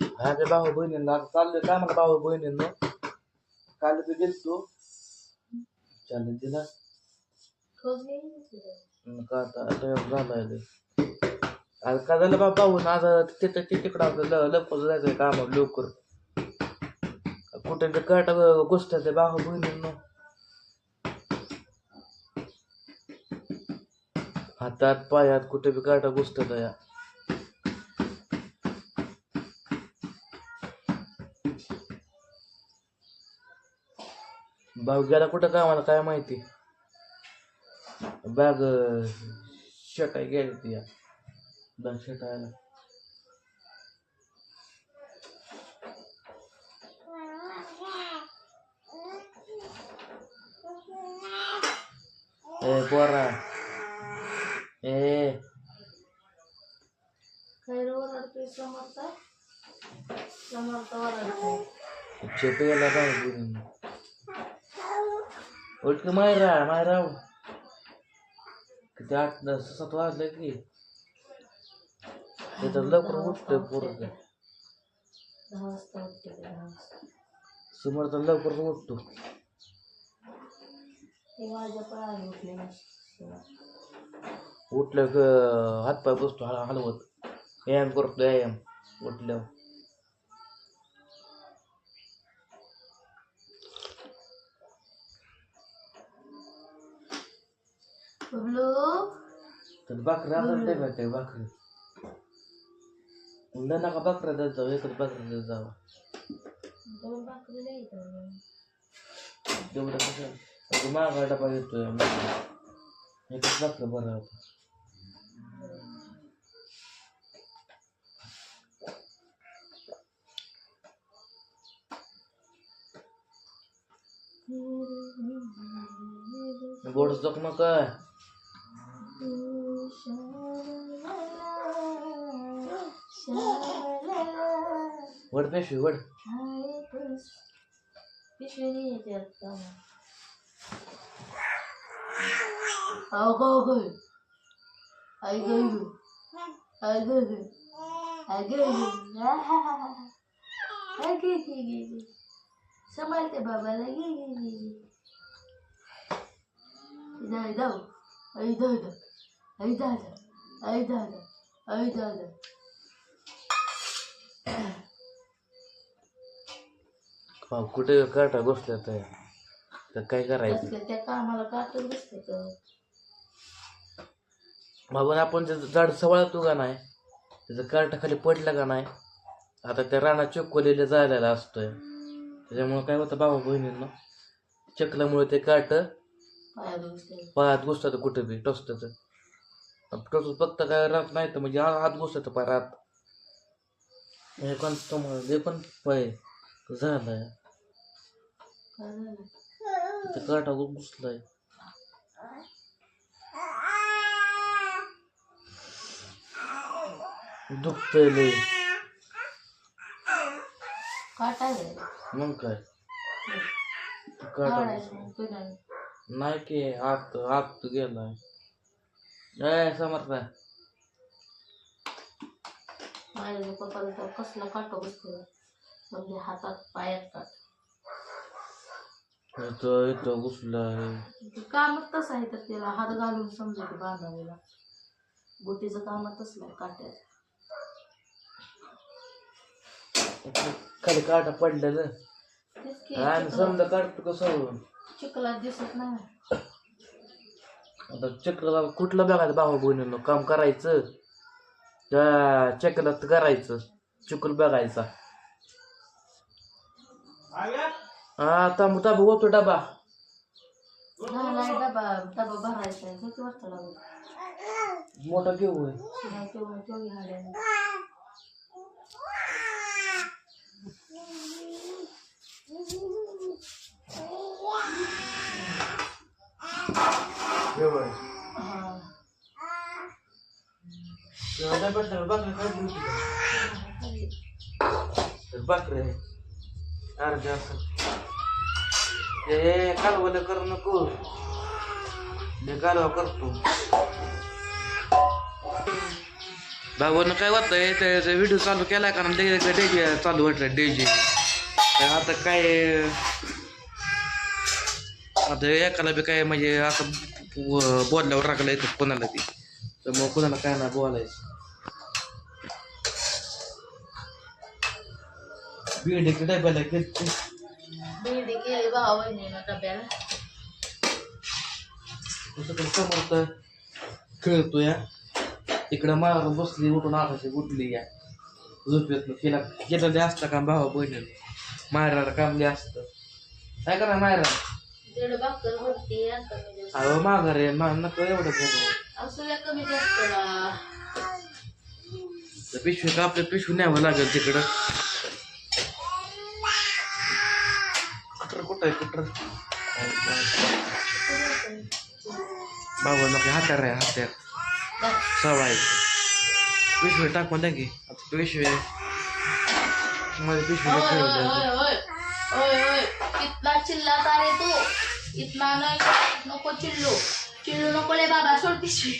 हा भाऊ बहिणींना आता चाललोय काय मला भाऊ बहिणींना. काल तू गेलतो. चालेल तिला. का आता आता झालाय लय. आज काय झालं बाबा भाऊ? आज तिथं ते तिकडं आपलं लवकर जायचं काम लवकर. कुठे ते कट गोष्ट ते भाऊ बहिणींना. हातात पायात कुठे बी काटा गोष्ट या. भाऊ गेला कुठं कामाला काय माहिती? बॅग शेटाय गेली ती या. बॅग शेटायला ए पोरा. ए. खैर ओरडतोय समर्थ समर्थ ओरडतोय चेप गेला भाऊ बहिणींना उठ की मायरा मायरा किती आठ दस सात वाजले की तिथं लवकर उठतोय पोरग समोर तर लवकर उठतो उठलं हातपाय बसतो हलवत व्यायाम करतो व्यायाम. उठल्यावर. बबलू तर भाकरी आपण ते भेटते भाकरी उंडा नका भाकऱ्या देत जाऊ एकच भाकरी देत जावा दोन भाकरी नाही येत तेवढं कसं मागा डबा येतोय एकच भाकरी बरं होतं गोड चोक नका वड पेशवी वड पिशवी येते आता अगो गो आई गो अगो गो अगो अगे गे सांभाळते बाबाला गे गे गे जाऊ आई दादा आई दादा आई दादा आई दादा हा, कुठे काटा घुसल्या तर तर काय करायचं? असलं त्या कामाला काटून बसते तर. बाबा आपण त्याचं झाड सवळतो का नाही? त्याचं कार्ट खाली पडलं का नाही? आता त्या रानात चक्कोलेलं जायला असतोय. त्याच्यामुळे काय होतं भाऊ बहिणींना? चकल्यामुळे ते काट पायात बसते पायात घुसतात कुठं बी टोचतात. टोचत फक्त काय राहत नाही तर म्हणजे हात घुसतात पायात. हे पण तुम्हाला हे पण पाय झालं तिथं काटा घुसलाय दुखतंय लय काटा आहे मग काय काटा काढायचं मग पिण्याने. नाही की आत आत गेलाय ए समर्थ माझ्या पप्पाला तर कसला काटा बसतो म्हणजे हातात पायात काट इथं इथं घुसलाय ते कामच तसं आहे तर त्याला हात घालून समजायचं बांधावीला. बोटीचं कामच तसलं आहे काट्याचं. खाली काटा पडलेलं तेच की समजा काढतो कसं चिखलात दिसत नाही. आता चक्र कुठलं बघायचं भाऊ बहिणीनं? काम करायचं? त्या चक्रात करायचं? चुकल बघायचा. तांबू तांबू होतो डबा डबा डबा भरायचा आहे किती वाजता लागेल मोठा घेऊ होय. नाही ते कालवलं कर नको. मी कालवा करतो. भावानं काय वाटतंय त्याचा व्हिडिओ चालू केला कारण डेजे चालू वाटलं डेजे आता काय आता एकाला बी काय म्हणजे असं बोलल्यावर राखलं येतं कोणाला ती तर मग कोणाला काय ना बोलायचं. बीड इकडे डब्याला भेंडी केली भावा बहिणीनं डब्याला तिकडे समोर तर खेळतो या इकडं मारून बसली उठून आकाशी उठली या. झोपेत गेलेले असतं का भावा बहिणी मायराला कामले असतं. काय करा मायरा दीड भाकर भरती आता मी जास्त. अहो माघार आहे. मा नको एवढं बोलू. असू द्या कमी जास्त ला. तर पिशवी का आपल्या पिशवी न्यावं लागेल तिकडं? कुठं आहे कुठं? बाबा नको हात्यार आहे हात्यार जा. सवाय पिशवी टाकून द्या की. आता पिशवी. मध्ये पिशवी ओय, ओय, ठेवून द्या चिल्लाता रे तू. इतना नाही नको चिल्लू. चिल्लू नको ले बाबा सोड पिशवी.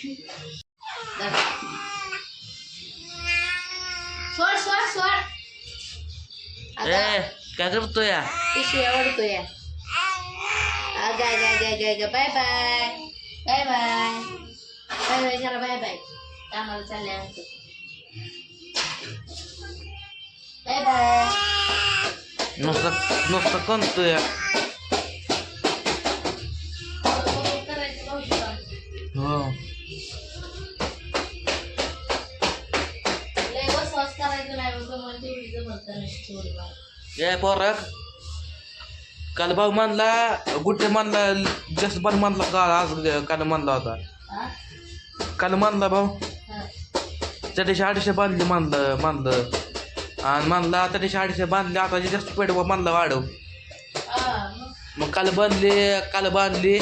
सोड सोड सोड. ए. काय करतो या पिशवी आवडतो या गा गा गा गा गा bye bye bye bye bye bye करा बाय बाय कामाला चालले आमचं बाय बाय नुसतं नुसतं कोणतो या करायचं भाऊजी काम. हो लय वसवास करायचं नाही मग तुम्हाला तेवढी जमत नाही थोडी फार. ए पोरक काल भाऊ मानला गुड्डे मानला जास्त पण मानला काल आज काल मानला होता? काल मानला भाऊ. त्या दिवशी अडीचशे बांधले मानलं मानलं आणि मानला त्या दिवशी अडीचशे बांधले आता जास्त पेट मानला वाढव. मग? काल बांधले काल बांधली.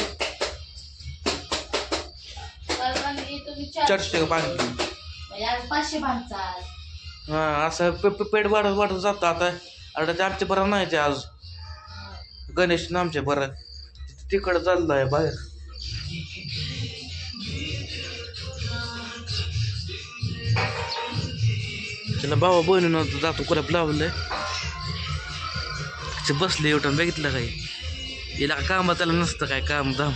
चारशे. बांधली? हा असं पेट वाढत वाढत जातं आता. अरे ते आमचे बरं नाही ते आज. गणेश ना आमचे बरं. तिकडं आहे बाहेर. त्याला भावा नव्हतं जातो कुठं लावलंय. ते बसले उठून बघितलं काही तिला काम त्याला नसतं काय काम धाम.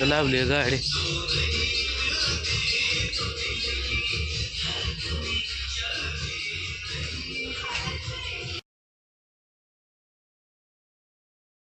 तर लावली गाडी.